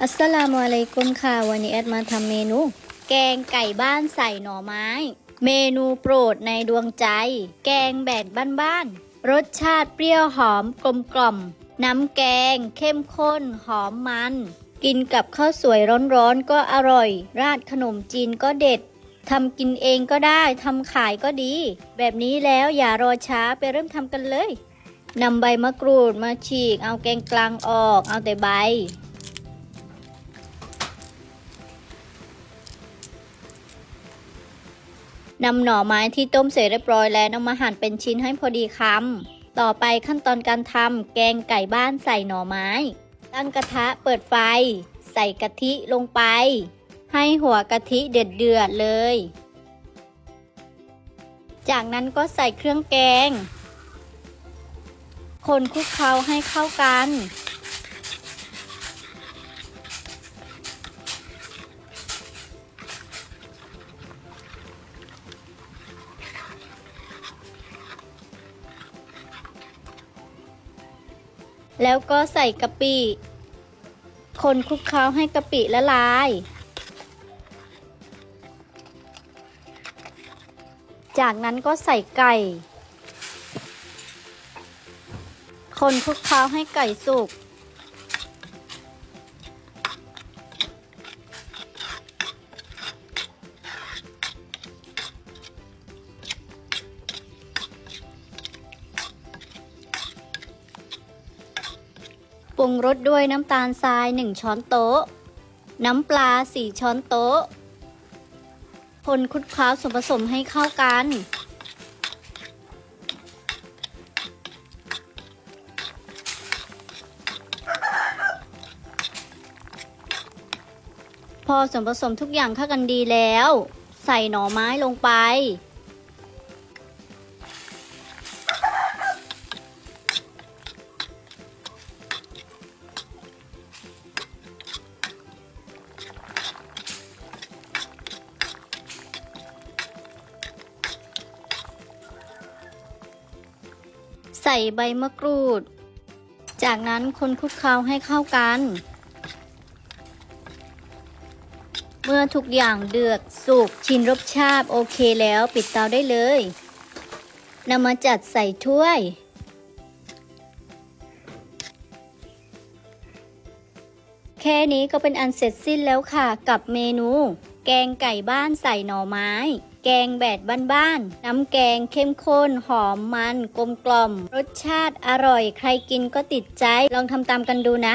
อัสสลามุอะลัยกุมค่ะ วันนี้แอดมาทำเมนู แกงไก่บ้านใส่หน่อไม้ เมนูโปรดในดวงใจ แกงแบบบ้านๆรสชาติเปรี้ยวหอมกลมกล่อม น้ำแกง เข้มข้น หอมมัน กินกับข้าวสวยร้อนๆก็อร่อย ราดขนมจีนก็เด็ดทำกินเองก็ได้ทำขายก็ดี แบบนี้แล้วอย่ารอช้าไปเริ่มทำกันเลยนำใบมะกรูดมาฉีก เอาแกงกลางออก เอาแต่ใบ นำหน่อไม้ที่ต้มเสร็จเรียบร้อยแล้วนำมาหั่นเป็นชิ้นให้พอดีคำต่อไปขั้นตอนการทำแกงไก่บ้านใส่หน่อไม้ ตั้งกระทะเปิดไฟ ใส่กะทิลงไป ให้หัวกะทิเดือดเดือดเลย จากนั้นก็ใส่เครื่องแกง คนคลุกเคล้าให้เข้ากัน แล้วก็ใส่กะปิ คนคลุกเคล้าให้กะปิละลาย จากนั้นก็ใส่ไก่ คนคลุกเคล้าให้ไก่สุก ปรุงรสด้วยน้ำตาลทราย 1 ช้อนโต๊ะ น้ำปลา 4 ช้อนโต๊ะ คนคลุกเคล้าส่วนผสมให้เข้ากัน พอส่วนผสมทุกอย่างเข้ากันดีแล้ว ใส่หน่อไม้ลงไป ใส่ใบมะกรูด จากนั้นคนคลุกเคล้าให้เข้ากัน เมื่อทุกอย่างเดือดสุกชินรสชาติโอเคแล้วปิดเตาได้เลยนำมาจัดใส่ถ้วย แค่นี้ก็เป็นอันเสร็จสิ้นแล้วค่ะกับเมนู แกงไก่บ้านใส่หน่อไม้ แกงแบบบ้านๆ น้ำแกงเข้มข้น หอมมัน กลมกล่อม รสชาติอร่อย ใครกินก็ติดใจ ลองทำตามกันดูนะ